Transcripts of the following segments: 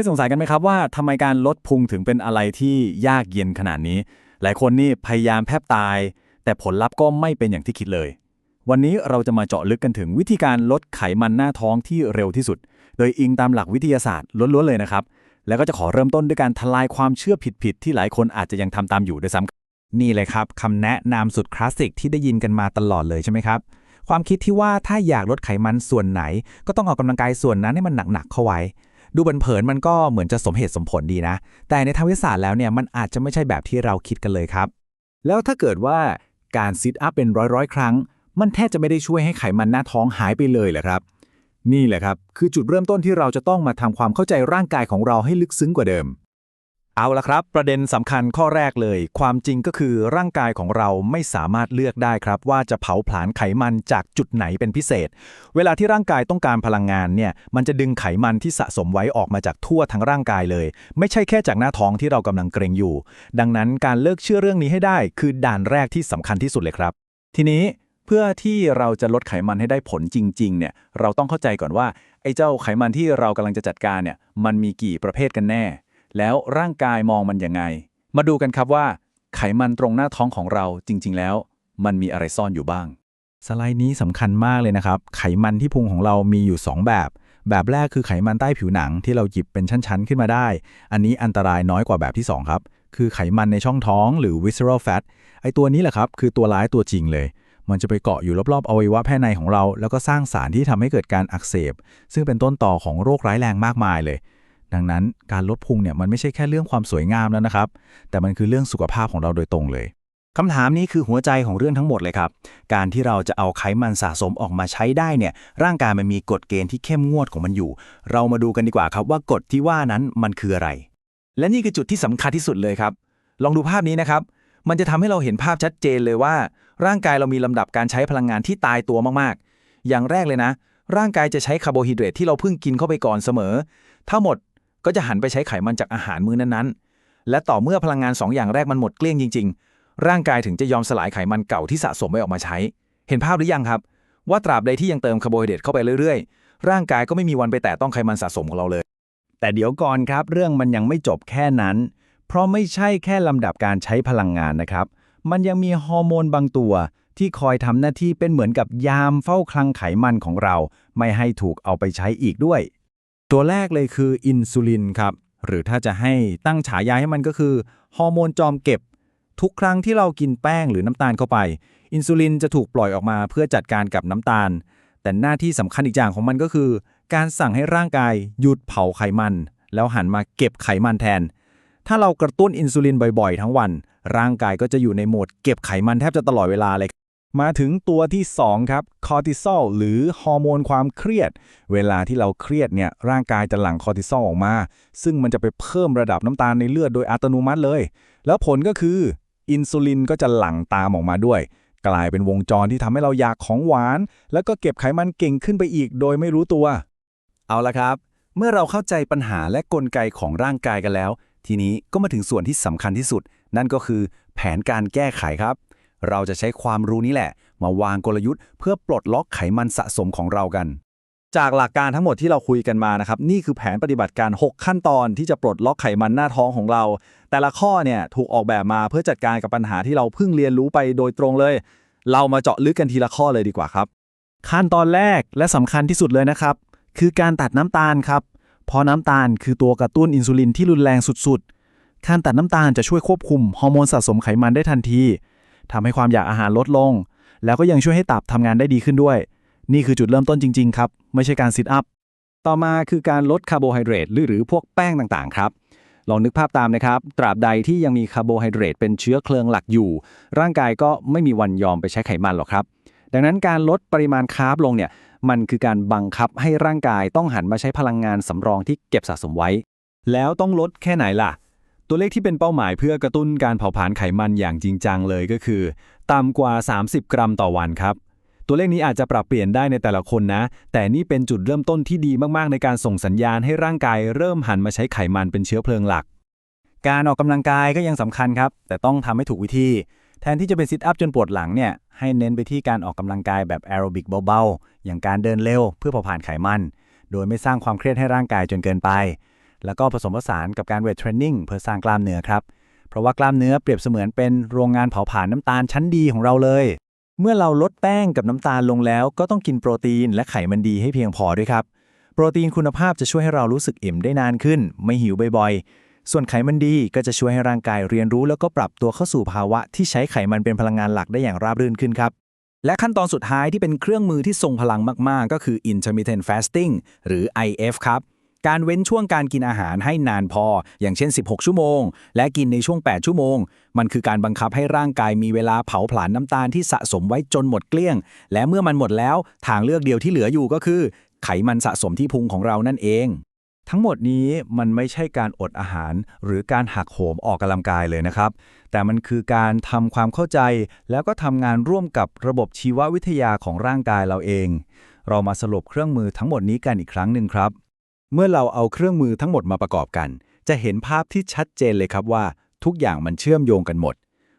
คยสงสัยกันไหมครับว่าทำไมการลดพุงถึงเป็นอะไรที่ยากเย็นขนาดนี้ หลายคนนี่พยายามแทบตาย แต่ผลลัพธ์ก็ไม่เป็นอย่างที่คิดเลย วันนี้เราจะมาเจาะลึกกันถึงวิธีการลดไขมันหน้าท้องที่เร็วที่สุด โดยอิงตามหลักวิทยาศาสตร์ล้วนๆเลยนะครับ แล้วก็จะขอเริ่มต้นด้วยการทลายความเชื่อผิดๆที่หลายคนอาจจะยังทำตามอยู่ด้วยซ้ำนี่เลยครับคำแนะนำสุดคลาสสิกที่ได้ยินกันมาตลอดเลยใช่ไหมครับความคิดที่ว่าถ้าอยากลดไขมันส่วนไหน ก็ต้องออกกำลังกายส่วนนั้นให้มันหนักๆเข้าไว้ ดูเผินๆมันก็เหมือนจะสมเหตุสมผลดีนะ แต่ในทางวิทยาศาสตร์แล้วเนี่ยมันอาจจะไม่ใช่แบบที่เราคิดกันเลยครับ แล้วถ้าเกิดว่าการซิทอัพเป็นร้อยๆ ครั้ง มันแทบจะไม่ได้ช่วยให้ไขมันหน้าท้องหายไปเลยเหรอครับ นี่แหละครับ คือจุดเริ่มต้นที่เราจะต้องมาทำความเข้าใจร่างกายของเราให้ลึกซึ้งกว่าเดิม เอาละครับ ประเด็นสำคัญข้อแรกเลย ความจริงก็คือร่างกายของเราไม่สามารถเลือกได้ครับ ว่าจะเผาผลาญไขมันจากจุดไหนเป็นพิเศษ เวลาที่ร่างกายต้องการพลังงานเนี่ยมันจะดึงไขมันที่สะสมไว้ออกมาจากทั่วทั้งร่างกายเลย ไม่ใช่แค่จากหน้าท้องที่เรากำลังเกรงอยู่ ดังนั้นการเลิกเชื่อเรื่องนี้ให้ได้ คือด่านแรกที่สำคัญที่สุดเลยครับ ทีนี้เพื่อที่เราจะลดไขมันให้ได้ผลจริงๆเนี่ยเราต้องเข้าใจก่อนว่าไอ้เจ้าไขมันที่เรากำลังจะจัดการเนี่ยมันมีกี่ประเภทกันแน่ แล้วร่างกายมองมันยังไง มาดูกันครับว่า ไขมันตรงหน้าท้องของเราจริง ๆ แล้ว มันมีอะไรซ่อนอยู่บ้าง สไลด์นี้สำคัญมากเลยนะครับ ไขมันที่พุงของเรามีอยู่ 2 แบบ แบบแรกคือไขมันใต้ผิวหนังที่เราหยิบเป็นชั้น ๆ ขึ้นมาได้ อันนี้อันตรายน้อยกว่าแบบที่ 2 ครับ คือไขมันในช่องท้องหรือ visceral fat ไอตัวนี้แหละครับคือตัวร้ายตัวจริงเลยมันจะไปเกาะอยู่รอบๆอวัยวะภายในของเรา แล้วก็สร้างสารที่ทำให้เกิดการอักเสบ ซึ่งเป็นต้นต่อของโรคร้ายแรงมากมายเลย ดังนั้นการลดพุงเนี่ยมันไม่ใช่แค่เรื่องความสวยงามแล้วนะครับ แต่มันคือเรื่องสุขภาพของเราโดยตรงเลยคำถามนี้คือหัวใจของเรื่องทั้งหมดเลยครับ การที่เราจะเอาไขมันสะสมออกมาใช้ได้เนี่ย ร่างกายมันมีกฎเกณฑ์ที่เข้มงวดของมันอยู่ เรามาดูกันดีกว่าครับว่ากฎที่ว่านั้นมันคืออะไร และนี่คือจุดที่สำคัญที่สุดเลยครับ ลองดูภาพนี้นะครับ มันจะทำให้เราเห็นภาพชัดเจนเลยว่า ร่างกายเรามีลำดับการใช้พลังงานที่ตายตัวมากๆ อย่างแรกเลยนะ ร่างกายจะใช้คาร์โบไฮเดรตที่เราเพิ่งกินเข้าไปก่อนเสมอ ถ้าหมด ก็จะหันไปใช้ไขมันจากอาหารมื้อนั้นๆ และต่อเมื่อพลังงานสองอย่างแรกมันหมดเกลี้ยงจริง ๆ ร่างกายถึงจะยอมสลายไขมันเก่าที่สะสมไว้ออกมาใช้ เห็นภาพหรือยังครับ ว่าตราบใดที่ยังเติมคาร์โบไฮเดรตเข้าไปเรื่อยๆ ร่างกายก็ไม่มีวันไปแตะต้องไขมันสะสมของเราเลย แต่เดี๋ยวก่อนครับ เรื่องมันยังไม่จบแค่นั้น เพราะไม่ใช่แค่ลำดับการใช้พลังงานนะครับ มันยังมีฮอร์โมนบางตัวที่คอยทำหน้าที่เป็นเหมือนกับยามเฝ้าคลังไขมันของเรา ไม่ให้ถูกเอาไปใช้อีกด้วย ตัวแรกเลยคืออินซูลินครับ หรือถ้าจะให้ตั้งฉายาให้มันก็คือฮอร์โมนจอมเก็บ ทุกครั้งที่เรากินแป้งหรือน้ำตาลเข้าไป อินซูลินจะถูกปล่อยออกมาเพื่อจัดการกับน้ำตาล แต่หน้าที่สำคัญอีกอย่างของมันก็คือ การสั่งให้ร่างกายหยุดเผาไขมัน แล้วหันมาเก็บไขมันแทน ถ้าเรากระตุ้นอินซูลินบ่อยๆ ทั้งวัน ร่างกายก็จะอยู่ในโหมดเก็บไขมันแทบจะตลอดเวลาเลย มาถึงตัวที่ 2 ครับคอร์ติซอลหรือฮอร์โมนความเครียด เวลาที่เราเครียดเนี่ยร่างกายจะหลั่งคอร์ติซอลออกมา ซึ่งมันจะไปเพิ่มระดับน้ำตาลในเลือดโดยอัตโนมัติเลย แล้วผลก็คือ อินซูลินก็จะหลั่งตามออกมาด้วย กลายเป็นวงจรที่ทำให้เราอยากของหวาน แล้วก็เก็บไขมันเก่งขึ้นไปอีกโดยไม่รู้ตัว เอาละครับ เมื่อเราเข้าใจปัญหาและกลไกของร่างกายกันแล้ว ทีนี้ก็มาถึงส่วนที่สำคัญที่สุด นั่นก็คือแผนการแก้ไขครับ เราจะใช้ความรู้นี้แหละ มาวางกลยุทธ์เพื่อปลดล็อกไขมันสะสมของเรากัน จากหลักการทั้งหมดที่เราคุยกันมานะครับนี่คือแผนปฏิบัติการ 6 ขั้นตอนที่จะปลดล็อกไขมันหน้าท้องของเรา แต่ละข้อเนี่ยถูกออกแบบมาเพื่อจัดการกับปัญหาที่เราเพิ่งเรียนรู้ไปโดยตรงเลย เรามาเจาะลึกกันทีละข้อเลยดีกว่าครับ ขั้นตอนแรกและสำคัญที่สุดเลยนะครับ คือการตัดน้ำตาลครับเพราะน้ำตาลคือตัวกระตุ้นอินซูลินที่รุนแรงสุดๆการตัดน้ำตาลจะช่วยควบคุมฮอร์โมนสะสมไขมันได้ทันที ทำให้ความอยากอาหารลดลง แล้วก็ยังช่วยให้ตับทำงานได้ดีขึ้นด้วย นี่คือจุดเริ่มต้นจริง ๆ ครับ ไม่ใช่การซิทอัพ ต่อมาคือการลดคาร์โบไฮเดรตหรือหรือพวกแป้งต่างๆ ครับลองนึกภาพตามนะครับ ตราบใดที่ยังมีคาร์โบไฮเดรตเป็นเชื้อเพลิงหลักอยู่ ร่างกายก็ไม่มีวันยอมไปใช้ไขมันหรอกครับ ดังนั้นการลดปริมาณคาร์บลงเนี่ย มันคือการบังคับให้ร่างกายต้องหันมาใช้พลังงานสำรองที่เก็บสะสมไว้ แล้วต้องลดแค่ไหนล่ะ ตัวเลขที่เป็นเป้าหมายเพื่อกระตุ้นการเผาผลาญไขมันอย่างจริงจังเลยก็คือต่ำกว่า 30 กรัมต่อวันครับ ตัวเลขนี้อาจจะปรับเปลี่ยนได้ในแต่ละคนนะ แต่นี่เป็นจุดเริ่มต้นที่ดีมากๆ ในการส่งสัญญาณให้ร่างกายเริ่มหันมาใช้ไขมันเป็นเชื้อเพลิงหลัก การออกกำลังกายก็ยังสำคัญครับ แต่ต้องทำให้ถูกวิธี แทนที่จะเป็นซิทอัพจนปวดหลังเนี่ยให้เน้นไปที่การออกกำลังกายแบบแอโรบิกเบาๆอย่างการเดินเร็วเพื่อเผาผลาญไขมัน โดยไม่สร้างความเครียดให้ร่างกายจนเกินไป แล้วก็ผสมผสานกับการเวทเทรนนิ่งเพื่อสร้างกล้ามเนื้อครับ เพราะว่ากล้ามเนื้อเปรียบเสมือนเป็นโรงงานเผาผลาญน้ำตาลชั้นดีของเราเลย เมื่อเราลดแป้งกับน้ำตาลลงแล้ว ก็ต้องกินโปรตีนและไขมันดีให้เพียงพอด้วยครับ โปรตีนคุณภาพจะช่วยให้เรารู้สึกอิ่มได้นานขึ้น ไม่หิวบ่อยๆ ส่วนไขมันดีก็จะช่วยให้ร่างกายเรียนรู้ แล้วก็ปรับตัวเข้าสู่ภาวะ ที่ใช้ไขมันเป็นพลังงานหลักได้อย่างราบรื่นขึ้นครับและขั้นตอนสุดท้ายที่เป็นเครื่องมือที่ทรงพลังมาก ๆ ก็คือ intermittent fasting หรือ IF ครับ การเว้นช่วงการกินอาหารให้นานพอ อย่างเช่น 16 ชั่วโมง และกินในช่วง 8 ชั่วโมง มันคือการบังคับให้ร่างกายมีเวลาเผาผลาญน้ำตาลที่สะสมไว้จนหมดเกลี้ยง และเมื่อมันหมดแล้ว ทางเลือกเดียวที่เหลืออยู่ก็คือ ไขมันสะสมที่พุงของเรานั่นเอง ทั้งหมดนี้มันไม่ใช่การอดอาหาร หรือการหักโหมออกกำลังกายเลยนะครับ แต่มันคือการทำความเข้าใจ แล้วก็ทำงานร่วมกับระบบชีววิทยาของร่างกายเราเอง เรามาสรุปเครื่องมือทั้งหมดนี้กันอีกครั้งหนึ่งครับ เมื่อเราเอาเครื่องมือทั้งหมดมาประกอบกัน จะเห็นภาพที่ชัดเจนเลยครับว่า ทุกอย่างมันเชื่อมโยงกันหมด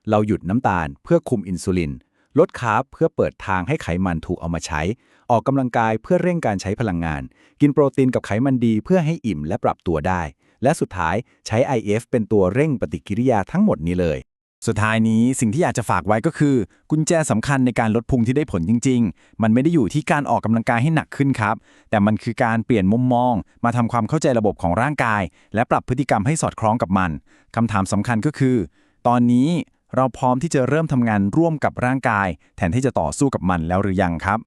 เราหยุดน้ำตาลเพื่อคุมอินซูลิน ลดคาร์บเพื่อเปิดทางให้ไขมันถูกเอามาใช้ ออกกำลังกายเพื่อเร่งการใช้พลังงาน กินโปรตีนกับไขมันดีเพื่อให้อิ่มและปรับตัวได้ และสุดท้ายใช้ IF เป็นตัวเร่งปฏิกิริยาทั้งหมดนี้เลย สุดท้ายนี้สิ่งที่อยากจะฝากไว้ก็คือ กุญแจสำคัญในการลดพุงที่ได้ผลจริง ๆ มันไม่ได้อยู่ที่การออกกำลังกายให้หนักขึ้นครับ แต่มันคือการเปลี่ยนมุมมอง มาทำความเข้าใจระบบของร่างกาย และปรับพฤติกรรมให้สอดคล้องกับมันคำถามสำคัญก็คือ ตอนนี้เราพร้อมที่จะเริ่มทำงานร่วมกับร่างกาย แทนที่จะต่อสู้กับมันแล้วหรือยังครับ